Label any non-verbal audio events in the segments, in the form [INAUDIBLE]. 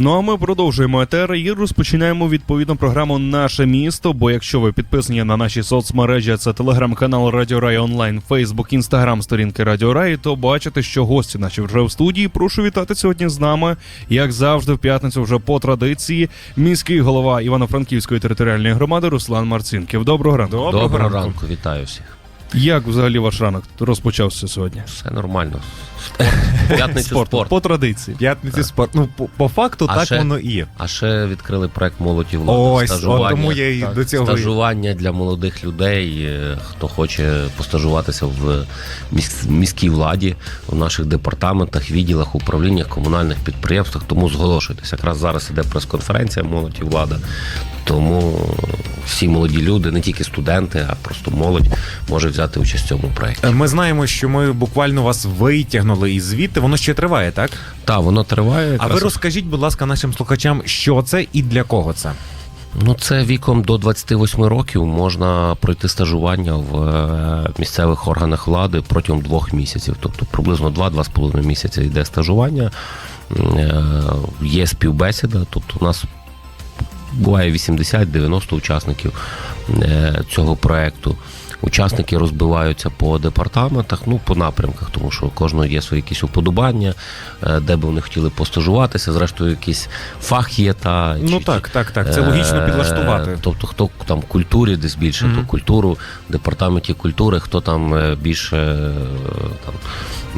Ну а ми продовжуємо етер і розпочинаємо відповідну програму Наше місто. Бо якщо ви підписані на наші соцмережі, це телеграм-канал Радіо Рай онлайн, Фейсбук, Інстаграм, сторінки Радіо Рай, то бачите, що гості наші вже в студії. Прошу вітати сьогодні з нами, як завжди, в п'ятницю, вже по традиції, міський голова Івано-Франківської територіальної громади Руслан Марцинків. Доброго ранку. Доброго, ранку. вітаю всіх. Як взагалі ваш ранок розпочався сьогодні? Все нормально. [LAUGHS] Спорт. П'ятницю спорт. по традиції. П'ятниці спорт. Ну, по, по факту А так ще- воно і є. А ще відкрили проект молоді влада. Ось, стажування. тому я і до цього і- стажування для молодих людей, е, хто хоче постажуватися в міс- міській владі, в наших департаментах, відділах, управліннях, комунальних підприємствах. Тому зголошуйтесь. Якраз зараз іде прес-конференція молоді влада. Тому всі молоді люди, не тільки студенти, а просто молодь може взяти участь в цьому проєкті. Ми знаємо, що ми буквально вас витягнули із звідти. Воно ще триває, так? Так, воно триває. А ви розкажіть, будь ласка, нашим слухачам, що це і для кого це? Ну, це віком до 28 років можна пройти стажування в е, місцевих органах влади протягом двох місяців. Тобто приблизно 2-2,5 місяці йде стажування. Е, Є співбесіда, тобто у нас буває 80-90 учасників е, цього проекту. Учасники розбиваються по департаментах, ну по напрямках, тому що у кожного є свої якісь уподобання, е, де би вони хотіли постажуватися. Зрештою, якийсь фах є та Ну чи- так, так, так. Це логічно Е, підлаштувати. Тобто, хто там культурі десь більше, Мгм. то культуру, в департаменті культури, хто там е, більше там.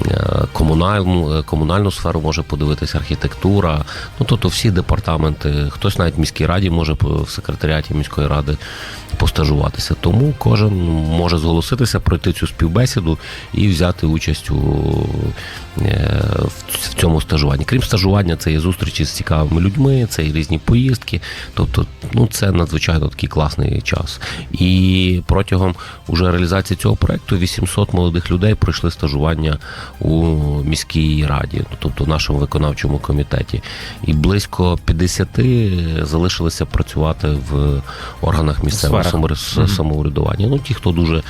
Е, Комунальну, е, комунальну сферу може подивитися, архітектура. Ну тобто всі департаменти, хтось навіть в міській раді може в секретаріаті міської ради постажуватися. Тому кожен може зголоситися, пройти цю співбесіду і взяти участь у е, в цьому стажуванні. Крім стажування, це є зустрічі з цікавими людьми, це і різні поїздки. Тобто, ну це надзвичайно такий класний час. І протягом уже реалізації цього проекту 800 молодих людей пройшли стажування у міській раді, тобто в нашому виконавчому комітеті. І близько 50 залишилися працювати в органах місцевого Сферах. самоврядування. Ну ті, хто дуже е,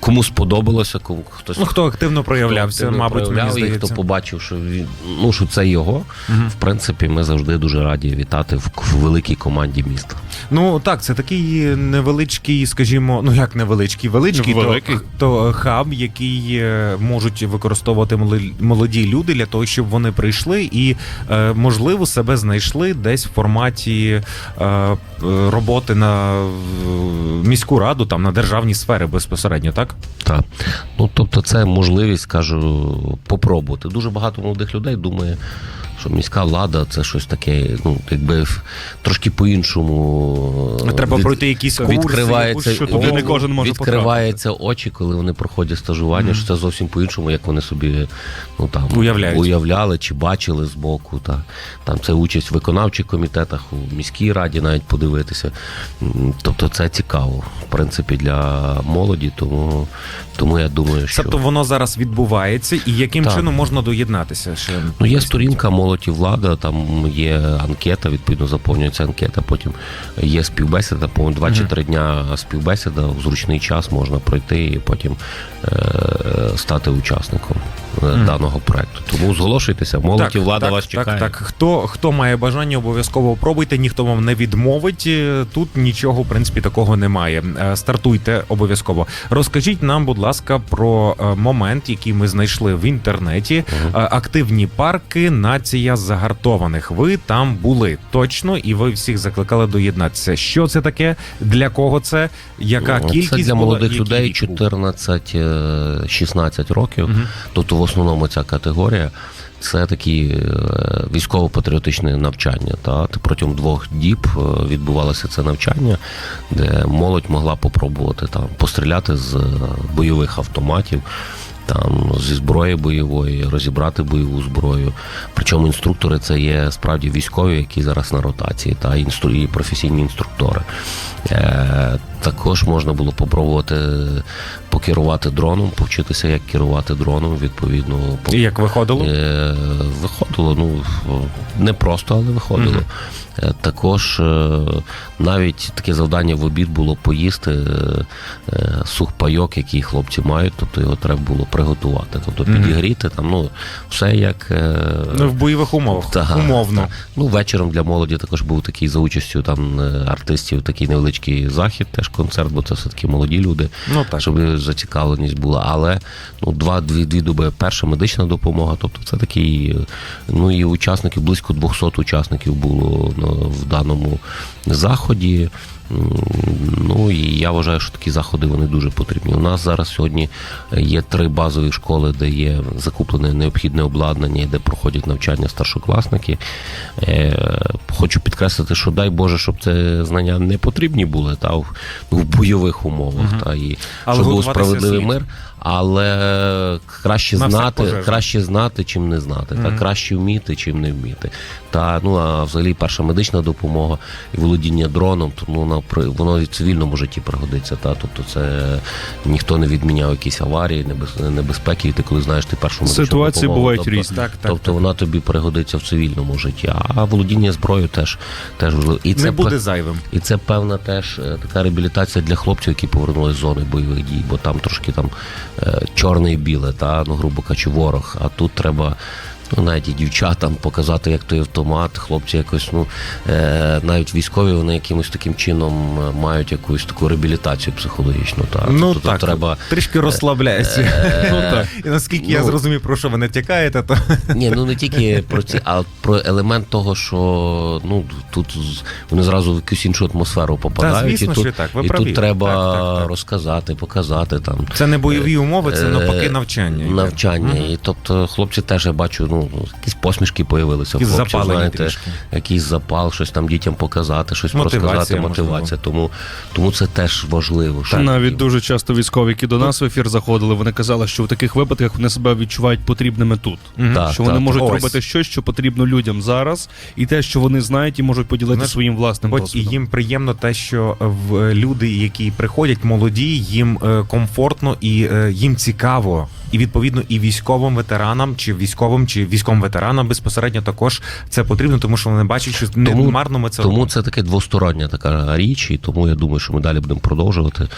кому сподобалося, кому хтось Ну, хто активно проявлявся, хто активно мабуть, мені проявляв, і хто побачив, що він ну що це його. Мгм. В принципі, ми завжди дуже раді вітати в, в великій команді міста. Ну так, це такий невеличкий, скажімо, ну як невеличкий, величкий, Великий. То, то хаб, який е, можуть використовувати молоді люди для того, щоб вони прийшли і е, можливо себе знайшли десь в форматі е, е, роботи на е, міську раду, там на державній сфері безпосередньо, так? Так. Ну тобто, це можливість, кажу, попробувати. Дуже багато молодих людей думає. Що міська влада це щось таке, ну якби трошки по-іншому Треба від- пройти якісь курси, відкривається, якусь, що туди не кожен може відкривається очі, коли вони проходять стажування, Мгм. що це зовсім по-іншому, як вони собі ну там Уявляють. уявляли чи бачили збоку. Та там це участь в виконавчих комітетах, у міській раді навіть подивитися. Тобто це цікаво, в принципі, для молоді, тому, тому я думаю, що Тобто воно зараз відбувається, і яким Так. чином можна доєднатися? Ще Ну, є сторінка молодь і влада, там є анкета, відповідно заповнюється анкета. Потім є співбесіда, по 2 чи. 3 дня співбесіда в зручний час можна пройти і потім е, стати учасником е, даного проекту. Тому зголошуйтеся, молодь і влада так, вас чекає. Так, так. Хто, хто має бажання, обов'язково пробуйте, ніхто вам не відмовить. Е, Тут нічого, в принципі, такого немає. Е, Стартуйте обов'язково. Розкажіть нам, будь ласка, про момент, який ми знайшли в інтернеті. Е, Активні парки, нація загартованих. Ви там були точно, і ви всіх закликали доєднатися. Що це таке? Для кого це? Яка кількість Це для була? молодих Який людей 14-16 років. Мгм. Тобто в основному ця категорія це такі е, військово-патріотичне навчання. Та протягом двох діб е, відбувалося це навчання, де молодь могла попробувати там постріляти з е, бойових автоматів. Там зі зброї бойової розібрати бойову зброю. Причому інструктори це є справді військові, які зараз на ротації, та інстру... професійні інструктори. Також можна було попробувати покерувати дроном, повчитися, як керувати дроном. Відповідно, по- І як виходило? Е, Виходило, ну не просто, але виходило. Е, Також е, навіть таке завдання в обід було поїсти сухпайок, який хлопці мають, тобто його треба було приготувати, тобто підігріти там, ну все як. Ну, в бойових умовах. та, Умовно. та. Ну, вечором для молоді також був такий за участю там артистів, такий невеличкий захід, теж концерт, бо це все-таки молоді люди Ну так. щоб зацікавленість була. Але ну, два, дві, дві доби перша медична допомога. Тобто це такий, ну і учасників, близько 200 учасників було ну, в даному заході. Ну і я вважаю, що такі заходи вони дуже потрібні. У нас зараз сьогодні є три базові школи, де є закуплене необхідне обладнання, і де проходять навчання старшокласники. Е, Хочу підкреслити, що дай Боже, щоб це знання не потрібні були та в, в бойових умовах, угу. та і щоб був справедливий мир. Але краще На знати, краще знати, чим не знати, та краще вміти, чим не вміти. Та ну а взагалі перша медична допомога і володіння дроном, то ну на воно і в цивільному житті пригодиться. Та тобто це ніхто не відміняв якісь аварії, небез- небезпеки, і ти коли знаєш ти першу медичну Ситуації допомогу, бувають тобто, різні. Так, так. тобто вона тобі пригодиться в цивільному житті. А володіння зброєю теж теж важливо. І не це буде зайвим. і це певна теж е, така реабілітація для хлопців, які повернулися з зони бойових дій, бо там трошки там чорне і біле, та ну грубо кажучи, ворог. А тут треба. Ну, навіть і дівчатам показати, як той автомат, хлопці якось, ну е, навіть військові вони якимось таким чином е, мають якусь таку реабілітацію психологічну. Та ну тобто так, треба трішки розслабляється. [LAUGHS] Ну так. І наскільки я ну, зрозумів, про що ви не тякаєте, то [LAUGHS] Ні, ну не тільки про ці, а про елемент того, що ну тут вони зразу в якусь іншу атмосферу попадають, звісно, і тут, і тут треба Так, так, так. розказати, показати там. це не бойові умови, це Е, навпаки навчання. Навчання. І тобто хлопці теж я бачу, ну якісь посмішки появилися. Якісь хлопців, знаєте, трішки. якийсь запал, щось там дітям показати, щось Мотивація, розказати, мотивація. Тому, тому це теж важливо. що- Навіть дуже часто військові, які до нас в ефір заходили, вони казали, що в таких випадках вони себе відчувають потрібними тут. Мгм. Так. що вони можуть Ось. робити щось, що потрібно людям зараз, і те, що вони знають, і можуть поділитися Знаєш, своїм власним Хоч і їм приємно те, що в люди, які приходять, молоді, їм е, комфортно і е, їм цікаво. І відповідно і військовим ветеранам, чи військовим, чи військовим ветеранам безпосередньо також це потрібно, тому що вони бачать, що не Тому- марно ми це Тому робимо. це таке двостороння така річ, і тому я думаю, що ми далі будемо продовжувати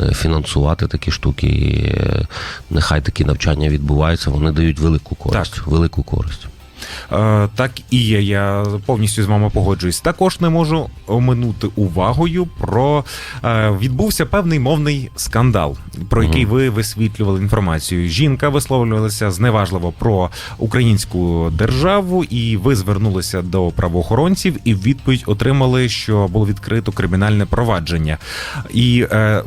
е, фінансувати такі штуки. І, е, нехай такі навчання відбуваються, вони дають велику користь. Так. Велику користь. Е, так і є. Я повністю з вами погоджуюсь. Також не можу оминути увагою про е, відбувся певний мовний скандал, про який ви висвітлювали інформацію. Жінка висловлювалася зневажливо про українську державу, і ви звернулися до правоохоронців і в відповідь отримали, що було відкрито кримінальне провадження. І е,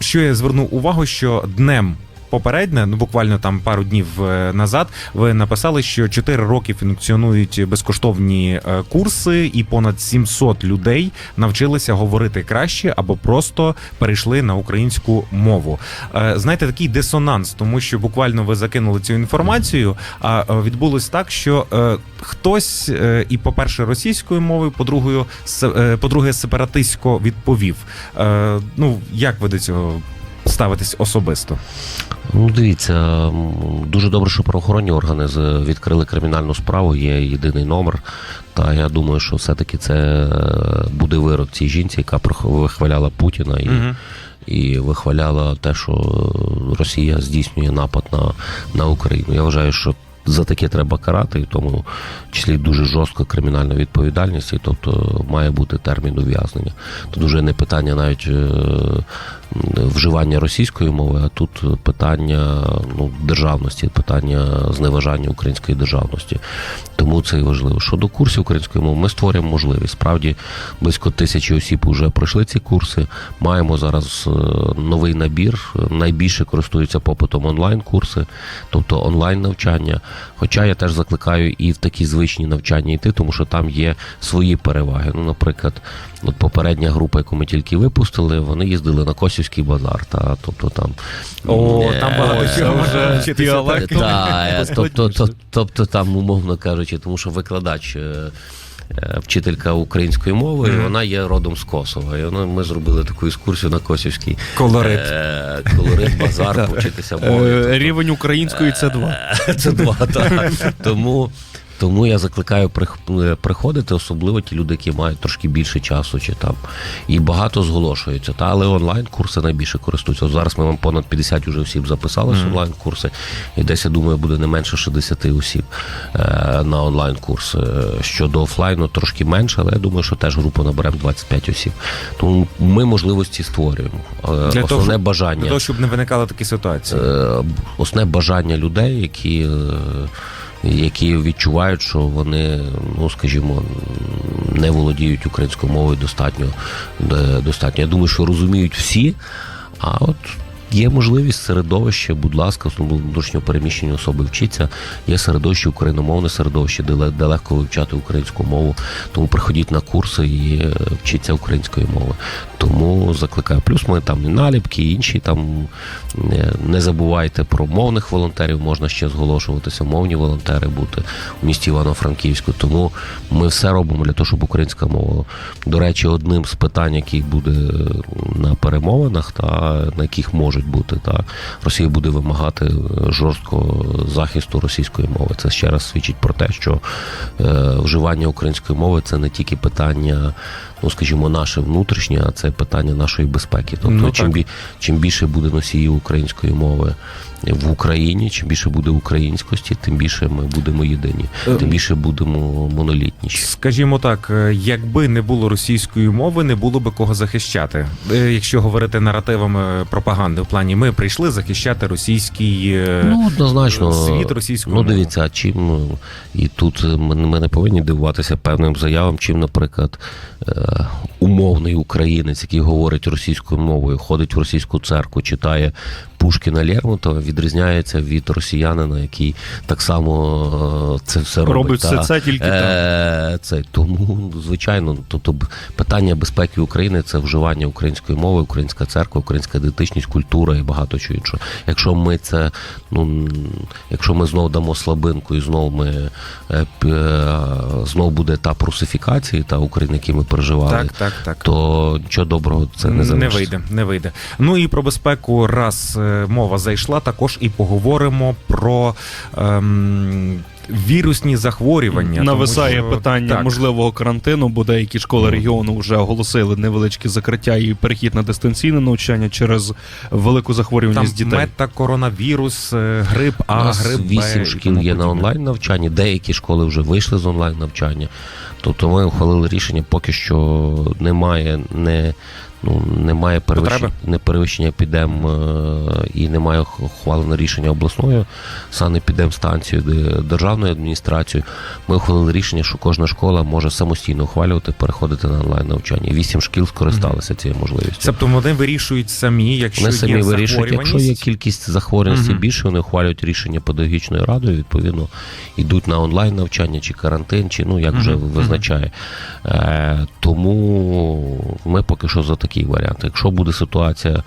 що я звернув увагу, що днем. Попередньо, ну буквально там пару днів е, назад, ви написали, що 4 роки функціонують безкоштовні е, курси, і понад 700 людей навчилися говорити краще або просто перейшли на українську мову. Е, Знаєте, такий дисонанс, тому що буквально ви закинули цю інформацію. А відбулось так, що хтось і, по-перше, російською мовою, по-друге, по-друге, сепаратистсько відповів. Ну як ви до цього ставитесь особисто? Ну, дивіться, дуже добре, що правоохоронні органи відкрили кримінальну справу, є єдиний номер. Та я думаю, що все-таки це е, буде вирок цій жінці, яка вихваляла Путіна і, Мгм. і вихваляла те, що Росія здійснює напад на, на Україну. Я вважаю, що за таке треба карати, і в тому числі дуже жорстка кримінальна відповідальність, і тобто має бути термін ув'язнення. Тут вже не питання навіть е, вживання російської мови, а тут питання ну, державності, питання зневажання української державності. Тому це і важливо. Щодо курсів української мови, ми створюємо можливість. Справді близько тисячі осіб вже пройшли ці курси. Маємо зараз е, новий набір. Найбільше користуються попитом онлайн-курси, тобто онлайн навчання. Хоча я теж закликаю і в такі звичні навчання йти, тому що там є свої переваги. Ну, наприклад, от попередня група, яку ми тільки випустили, вони їздили на Косівський базар. Та, тобто там О, е, там багато чого вже можна [LAUGHS] вчитися. та, тобто, то, тобто там, умовно кажучи, тому що викладач. е, е, вчителька української мови, і вона є родом з Косова. І вона, ми зробили таку екскурсію на Косівський Колорит. е, колорит, базар, [LAUGHS] повчитися мові. Е, Рівень української це два. [LAUGHS] Це два, так. Тому, тому я закликаю приходити, особливо ті люди, які мають трошки більше часу, чи там і багато зголошуються. Та але онлайн курси найбільше користуються. От зараз ми вам понад 50 уже осіб записалися Мгм. онлайн курси, і десь я думаю, буде не менше 60 осіб е, на онлайн курс. Щодо офлайну трошки менше, але я думаю, що теж групу наберемо 25 осіб. Тому ми можливості створюємо. Е, Для Основне щоб- бажання. Для того, щоб не виникали такі ситуації. Е, основне бажання людей, які, е, які відчувають, що вони, ну скажімо, не володіють українською мовою достатньо. е, достатньо. Я думаю, що розуміють всі. А от є можливість середовище, будь ласка, особливо внутрішньо переміщені особи вчиться. Є середовище, україномовне середовище, де, легко вивчати українську мову. Тому приходіть на курси і е, вчіться української мови. Тому закликаю. Плюс ми там наліпки, інші там е, не забувайте про мовних волонтерів, можна ще зголошуватися, мовні волонтери бути у місті Івано-Франківську. Тому ми все робимо для того, щоб українська мова. До речі, одним з питань, який буде на перемовинах, та на яких можуть бути, та Росія буде вимагати жорсткого захисту російської мови. Це ще раз свідчить про те, що е, вживання української мови це не тільки питання. Ну, скажімо, наше внутрішнє, а це питання нашої безпеки. Тобто, Ну, чим, бі, чим більше буде носіїв української мови в Україні, чим більше буде українськості, тим більше ми будемо єдині, Е, тим більше будемо монолітніші. Скажімо так, е, якби не було російської мови, не було би кого захищати. Е, Якщо говорити наративами пропаганди, в плані ми прийшли захищати російський Ну, однозначно, світ російською Ну, дивіться, чим ну, і тут ми, ми не повинні дивуватися певним заявам, чим, наприклад, умовний українець, який говорить російською мовою, ходить в російську церкву, читає Пушкіна Лермонтова, відрізняється від росіянина, який так само е, це все робить. Робить все це тільки там. Е, це тому, звичайно, тобто питання безпеки України це вживання української мови, українська церква, українська ідентичність, культура і багато чого іншого. Якщо ми це, ну якщо ми знову дамо слабинку і знову ми е, е, знову буде етап русифікації та України, який ми переживали, Так, так, так. то нічого доброго це не не вийде, не вийде. Ну і про безпеку, раз мова зайшла, також і поговоримо про ем, вірусні захворювання. тому Нависає що- питання так. можливого карантину, бо деякі школи регіону вже оголосили невеличкі закриття і перехід на дистанційне навчання через велику захворюваність дітей. метакоронавірус, е, грип У А, нас грип вісім шкіл є на онлайн навчанні, деякі школи вже вийшли з онлайн навчання. Тобто ми ухвалили рішення, поки що немає не. Ну, немає перевищення, не перевищення епідем е, і немає ухваленого рішення обласною санепідемстанцією, де- державною адміністрацією. Ми ухвалили рішення, що кожна школа може самостійно ухвалювати, переходити на онлайн навчання. Вісім шкіл скористалися цією можливістю. Тобто вони вирішують самі, якщо Вони самі є вирішують, якщо є кількість захворюваності Мгм. більше, вони ухвалюють рішення педагогічною радою, відповідно, йдуть на онлайн навчання чи карантин, чи ну як вже Мгм. визначає. Е, тому ми поки що за такий варіант. Якщо буде ситуація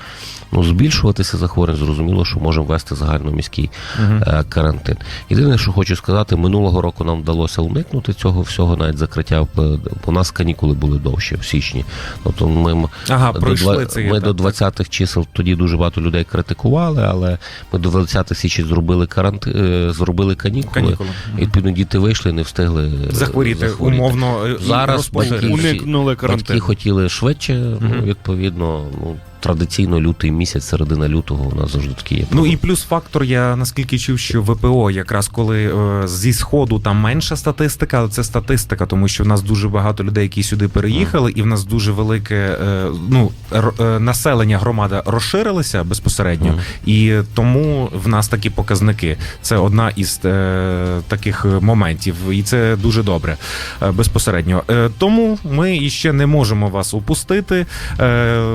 ну, збільшуватися захворювання, зрозуміло, що можемо ввести загальноміський е, карантин. Єдине, що хочу сказати, минулого року нам вдалося уникнути цього всього, навіть закриття. е, У нас канікули були довші в січні. Тобто ми Ага, до пройшли два- цей Ми до 20-х чисел тоді дуже багато людей критикували, але ми до 20 січня зробили карантин, зробили канікули. канікули. І, відповідно, діти вийшли, не встигли е, Захворіти умовно е, Зараз батьки- Уникнули Батьки карантину. хотіли швидше, Мгм. Відповідно, ну, традиційно лютий місяць, середина лютого у нас завжди такі є. Ну і плюс фактор, я наскільки чув, що ВПО, якраз коли е, зі сходу там менша статистика, але це статистика, тому що в нас дуже багато людей, які сюди переїхали, і в нас дуже велике е, ну р- е, населення громада розширилися безпосередньо, Мгм. і тому в нас такі показники. Це одна із е, таких моментів, і це дуже добре е, безпосередньо. Е, тому ми іще не можемо вас упустити, е,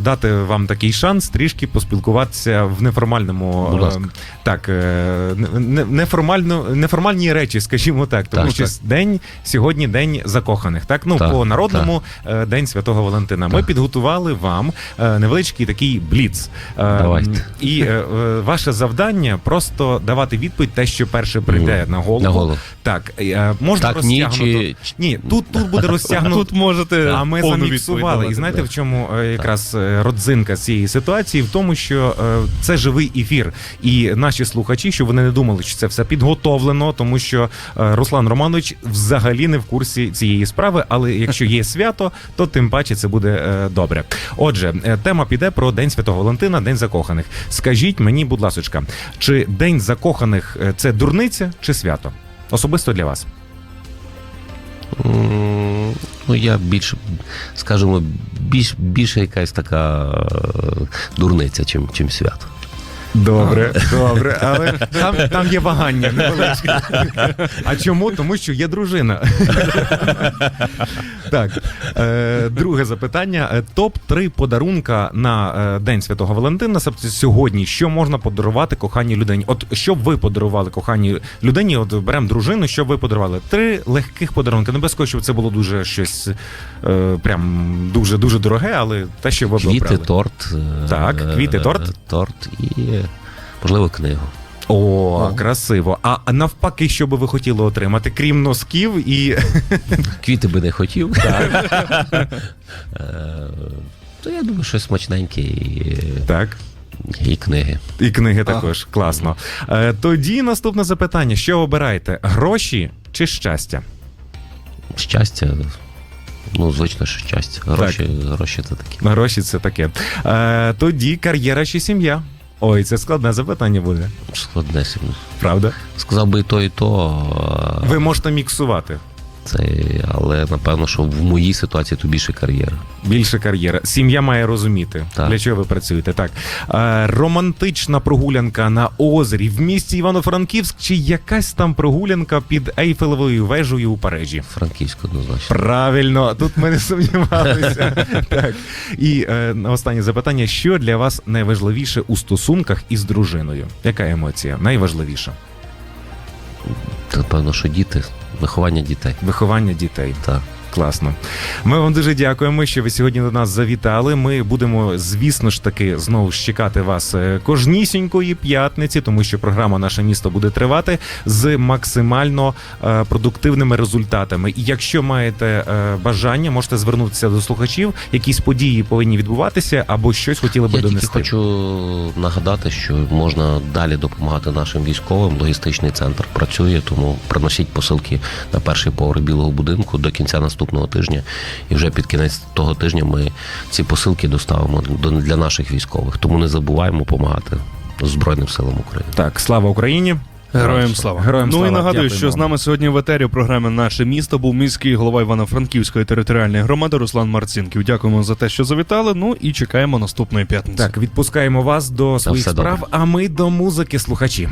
дати вам такий шанс трішки поспілкуватися в неформальному Будь ласка. е, так, е, не- не- неформально, неформальні речі, скажімо так. Тому Так, що так. день сьогодні день закоханих. Так, ну Так, по народному е, день Святого Валентина. Ми підготували вам невеличкий такий бліц. Давайте. І ваше завдання просто давати відповідь те, що перше прийде Мгм. на голову. На голову. Так, можна Так, ні, чи Ні, тут, тут буде [LAUGHS] розтягнуто. Тут можете А ми заміксували. відповідь І знаєте, в чому якраз е, родзинка цієї ситуації? В тому, що е, це живий ефір. І наші слухачі, щоб вони не думали, що це все підготовлено, тому що е, Руслан Романович взагалі не в курсі цієї справи. Але якщо є свято, то тим паче це буде е, добре. Отже, тема піде про День Святого Валентина, День закоханих. Скажіть мені, будь ласочка, чи День закоханих це дурниця чи свято? Особисто для вас. М, Ну, я більш, скажімо, більш, більше якась така е, дурниця, чим, чим свято. Добре, добре, але [LAUGHS] там, там є вагання невеличке. А чому? Тому що є дружина. [LAUGHS] Так, е, друге запитання. Е, Топ 3 подарунка на е, День Святого Валентина. Тобто сьогодні, що можна подарувати коханій людині? От що б ви подарували коханій людині? От беремо дружину, що б ви подарували? Три легких подарунки. Не без того, щоб це було дуже щось е, прям дуже дуже дороге, але те, що ви б Квіти, обрали. торт. е, Так, квіти, торт. Торт і, можливо, книгу. О, красиво. А навпаки, що би ви хотіли отримати, крім носків і [LAUGHS] Квіти би не хотів. Е, То я думаю, щось смачненьке і, так. і книги. І книги також класно. Е, тоді наступне запитання: що обираєте? Гроші чи щастя? Щастя. Ну, звично, що щастя. Гроші, гроші це такі. Гроші це таке. Е, тоді кар'єра чи сім'я? Ой, це складне запитання буде. Складне сильно. Правда? Сказав би і то, і то. а Ви можете міксувати. Це, але напевно, що в моїй ситуації то більше кар'єра. Більше кар'єра. Сім'я має розуміти, Так. для чого ви працюєте. Так. Е, романтична прогулянка на озері в місті Івано-Франківськ чи якась там прогулянка під Ейфелевою вежею у Парижі? Франківську однозначно. Правильно, тут ми не сумнівалися. [LAUGHS] так. І е, останнє запитання: що для вас найважливіше у стосунках із дружиною? Яка емоція? Найважливіша? Напевно, що діти, виховання дітей. Виховання дітей. Так. Класно. Ми вам дуже дякуємо, що ви сьогодні до нас завітали. Ми будемо, звісно ж таки, знову ж чекати вас е, кожнісінької п'ятниці, тому що програма Наше місто буде тривати з максимально е, продуктивними результатами. І якщо маєте е, бажання, можете звернутися до слухачів, якісь події повинні відбуватися, або щось хотіли би Я донести. хочу нагадати, що можна далі допомагати нашим військовим. Логістичний центр працює, тому приносіть посилки на перший поверх білого будинку до кінця наступного тижня. І вже під кінець того тижня ми ці посилки доставимо до- для наших військових. Тому не забуваємо допомагати Збройним силам України. Так, слава Україні! Героям слава. Героям ну і нагадую, Дякуємо що з нами сьогодні в етері програми Наше місто був міський голова Івано-Франківської територіальної громади Руслан Марцинків. Дякуємо за те, що завітали. Ну і чекаємо наступної п'ятниці. Так, відпускаємо вас до своїх справ, добре. а ми до музики слухачі.